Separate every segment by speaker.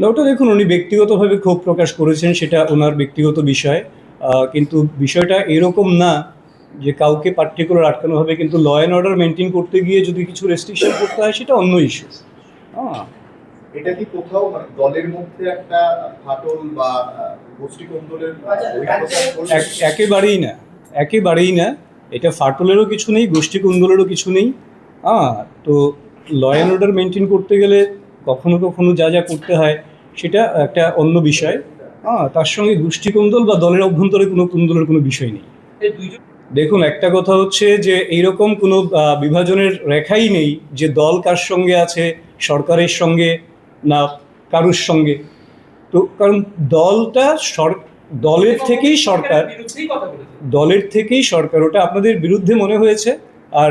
Speaker 1: না ওটা দেখুন উনি ব্যক্তিগতভাবে ক্ষোভ প্রকাশ করেছেন সেটা ওনার ব্যক্তিগত বিষয়। কিন্তু বিষয়টা এরকম না যে কাউকে পার্টিকুলার আটকানো হবে কিন্তু ল অ্যান্ড অর্ডার মেনটেন করতে গিয়ে যদি কিছু রেস্ট্রিকশন করতে হয় সেটা অন্য ইস্যু হ্যাঁ
Speaker 2: এটা কি কোথাও মানে দলের মধ্যে একটা ফাটল বা আহ, গোষ্ঠী কোন্দলের
Speaker 1: এক- একেবারেই না একেবারেই না। এটা ফাটলেরও কিছু নেই গোষ্ঠী কুন্দলেরও কিছু নেই। হ্যাঁ তো ল অ্যান্ড অর্ডার মেনটেন করতে গেলে কখনো কখনো যা যা করতে হয় সেটা একটা অন্য বিষয়। হ্যাঁ তার সঙ্গে গোষ্ঠী কুন্দল বা দলের অভ্যন্তরে কোনো কুন্দলের কোনো বিষয় নেই। দেখুন একটা কথা হচ্ছে যে এইরকম কোনো বিভাজনের রেখাই নেই যে দল কার সঙ্গে আছে সরকারের সঙ্গে না কারুর সঙ্গে। তো কারণ দলটা সর দলের থেকেই সরকার। দলের থেকেই সরকার। ওটা আপনাদের বিরুদ্ধে মনে হয়েছে। আর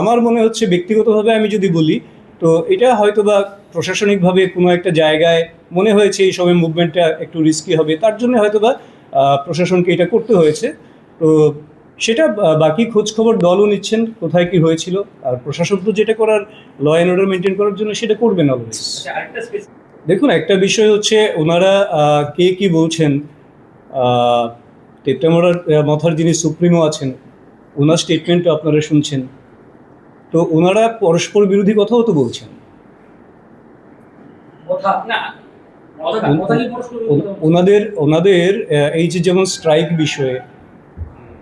Speaker 1: আমার মনে হচ্ছে ব্যক্তিগতভাবে আমি যদি বলি তো এটা হয়তো বা প্রশাসনিকভাবে কোনো একটা জায়গায় মনে হয়েছে এই সময় মুভমেন্টটা একটু রিস্কি হবে। তার জন্য হয়তো বা প্রশাসনকে এটা করতে হয়েছে। তো সেটা বাকি খোঁজ খবর দলও নিচ্ছেন কোথায় কি হয়েছিল। আর প্রশাসন তো যেটা করার ল অ্যান্ড অর্ডার মেনটেন করার জন্য সেটা করবেন অলওয়েজ দেখুন একটা বিষয় হচ্ছে ওনারা কে কি বলছেন আহ, মথার যিনি সুপ্রিমো আছেন ওনার স্টেটমেন্টও আপনারা শুনছেন। তো ওনারা পরস্পর বিরোধী কথাও তো বলছেন। ও- ওনাদের ওনাদের এই যে যেমন স্ট্রাইক বিষয়ে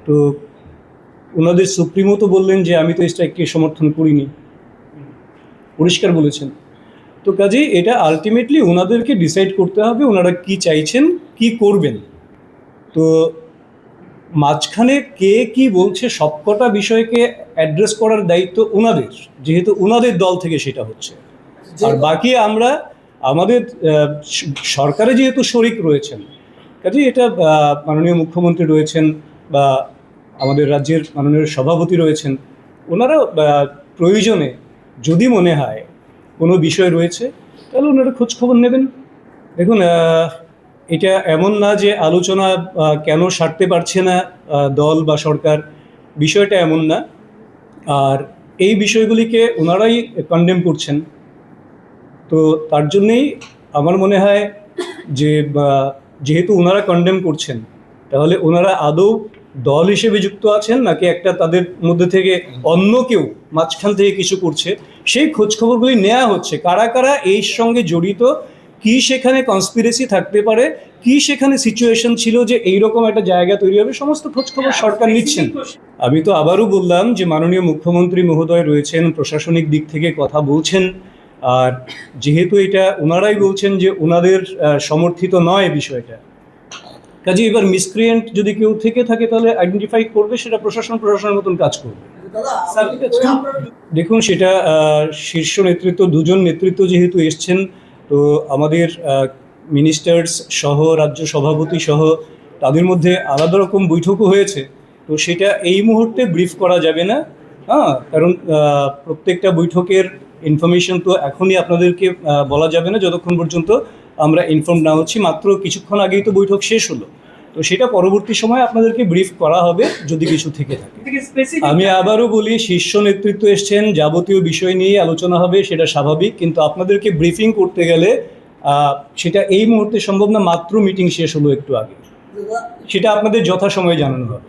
Speaker 1: তো ওনাদের সুপ্রিমো তো বললেন যে আমি তো এই স্ট্রাইককে সমর্থন করিনি। পরিষ্কার বলেছেন। তো কাজেই এটা আলটিমেটলি ওনাদেরকে ডিসাইড করতে হবে ওনারা কি চাইছেন কি করবেন। তো মাঝখানে কে কি বলছে সবকটা বিষয়কে অ্যাড্রেস করার দায়িত্ব ওনাদের যেহেতু ওনাদের দল থেকে সেটা হচ্ছে। আর বাকি আমরা আমাদের সরকারে যেহেতু শরিক রয়েছেন কাজে এটা মাননীয় মুখ্যমন্ত্রী রয়েছেন বা আমাদের রাজ্যের মাননীয় সভাপতি রয়েছেন, ওনারা প্রয়োজনে যদি মনে হয় কোনো বিষয় রয়েছে, তাহলে ওনারা খোঁজ খবর নেবেন। দেখুন এটা এমন না যে আলোচনা কেন সারতে পারছে না দল বা সরকার, বিষয়টা এমন না। আর এই বিষয়গুলিকে ওনারাই কন্ডেম করছেন। তো তার জন্যেই আমার মনে হয় যে যেহেতু ওনারা কন্ডেম করছেন তাহলে ওনারা আদৌ দল হিসেবে যুক্ত আছেন নাকি একটা তাদের মধ্যে থেকে অন্য কেউ মাঝখান থেকে কিছু করছে? সেই খোঁজখবরগুলি নেওয়া হচ্ছে। কারা কারা এই সঙ্গে জড়িত? কি সেখানে কনস্পিরেসি থাকতে পারে? কি সেখানে সিচুয়েশন ছিল যে এইরকম একটা জায়গা তৈরি হবে? সমস্ত খোঁজখবর সরকার নিচ্ছেন। আমি তো আবারও বললাম যে মাননীয় মুখ্যমন্ত্রী মহোদয় রয়েছেন প্রশাসনিক দিক থেকে কথা বলছেন। আর যেহেতু এটা ওনারাই বলছেন যে ওনাদের সমর্থিত নয় বিষয়টা কাজে এবার মিসক্রিয়েন্ট যদি কেউ থেকে থাকে তাহলে আইডেন্টিফাই করবে সেটা প্রশাসন প্রশাসনের মতন কাজ করবে। দেখুন সেটা শীর্ষ নেতৃত্ব দুজন নেতৃত্ব যেহেতু এসছেন তো আমাদের মিনিস্টার্স সহ রাজ্য সভাপতি সহ তাদের মধ্যে আলাদা রকম বৈঠকও হয়েছে তো সেটা এই মুহূর্তে ব্রিফ করা যাবে না হ্যাঁ? কারণ প্রত্যেকটা বৈঠকের ইনফরমেশন তো এখনই আপনাদেরকে বলা যাবে না যতক্ষণ পর্যন্ত আমরা ইনফর্ম না হচ্ছি। মাত্র কিছুক্ষণ আগেই তো বৈঠক শেষ হলো। তো সেটা পরবর্তী সময় আপনাদেরকে ব্রিফ করা হবে যদি কিছু থেকে থাকে। আমি আবারও বলি শীর্ষ নেতৃত্ব এসছেন যাবতীয় বিষয় নিয়ে আলোচনা হবে সেটা স্বাভাবিক। কিন্তু আপনাদেরকে ব্রিফিং করতে গেলে সেটা এই মুহূর্তে সম্ভব না মাত্র মিটিং শেষ হলো একটু আগে। সেটা আপনাদের যথাসময়ে জানানো হবে।